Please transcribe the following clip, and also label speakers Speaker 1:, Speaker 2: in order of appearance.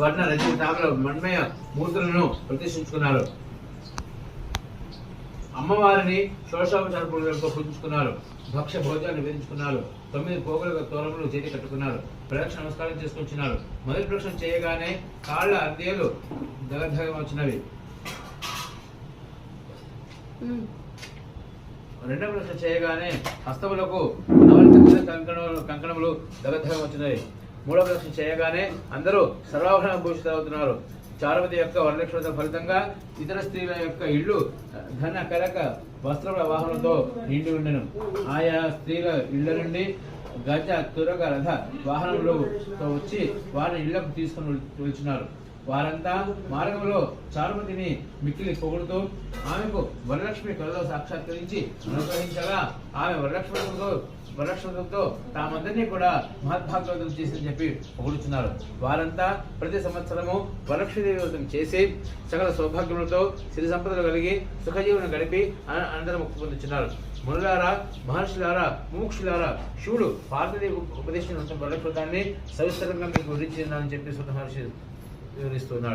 Speaker 1: స్వర్ణ రజత తామర మన్మయ మూర్తులను ప్రతిష్ఠించుకున్నారు. అమ్మవారిని షోషోపచార పూజలతో పూజించుకున్నారు. భక్ష్య భోజనాలు నివేదించుకున్నారు. తొమ్మిది పోగుల తోరములు చేతి కట్టుకున్నారు. ప్రదక్షిణ నమస్కారం చేసుకొచ్చినారు మొదటి ప్రదక్షిణ చేయగానే కాళ్ళ అద్దెలు దగధగం వచ్చినవి. రెండవ ప్రదక్షిణ చేయగానే హస్తములకు నవరత్న కంకణములు దగధగం వచ్చినాయి. మూడవ ప్రదక్షిణ చేయగానే అందరూ సర్వాభరణ భూషిత అవుతున్నారు యొక్క వరలక్ష్మణ ఫలితంగా ఇతర స్త్రీల యొక్క ఇళ్ళు ధన కరక వస్త్ర వాహనంతో నిండి ఉండను. ఆయా స్త్రీల ఇళ్ళ నుండి గజ తురగ రథ వాహనంలో వచ్చి వారిని ఇళ్ళకు తీసుకుని వెళ్తున్నారు వారంతా మార్గంలో చారుమతిని మిక్కిలి పొగుడుతూ ఆమెకు వరలక్ష్మి కళలో సాక్షాత్కరించి అనుగ్రహించగా ఆమె వరలక్ష్మణుతో వరలక్ష్మణులతో తామందరినీ కూడా మహద్భాగ్యవతం చేసి చెప్పి పొగుడుతున్నారు. వారంతా ప్రతి సంవత్సరము వరలక్ష్మీదేవి వ్రతం చేసి సకల సౌభాగ్యములతో సిరి సంపదలు కలిగి సుఖజీవనం గడిపి అనంతరం ముక్తి పొందుతున్నారు మునులారా మహర్షులారా ముముక్షులారా శివుడు పార్వతీదేవి ఉపదేశించిన వరలక్ష్మతాన్ని సవిస్తరంగా మీకు వివరించిందని చెప్పి సుత మహర్షి doing this to another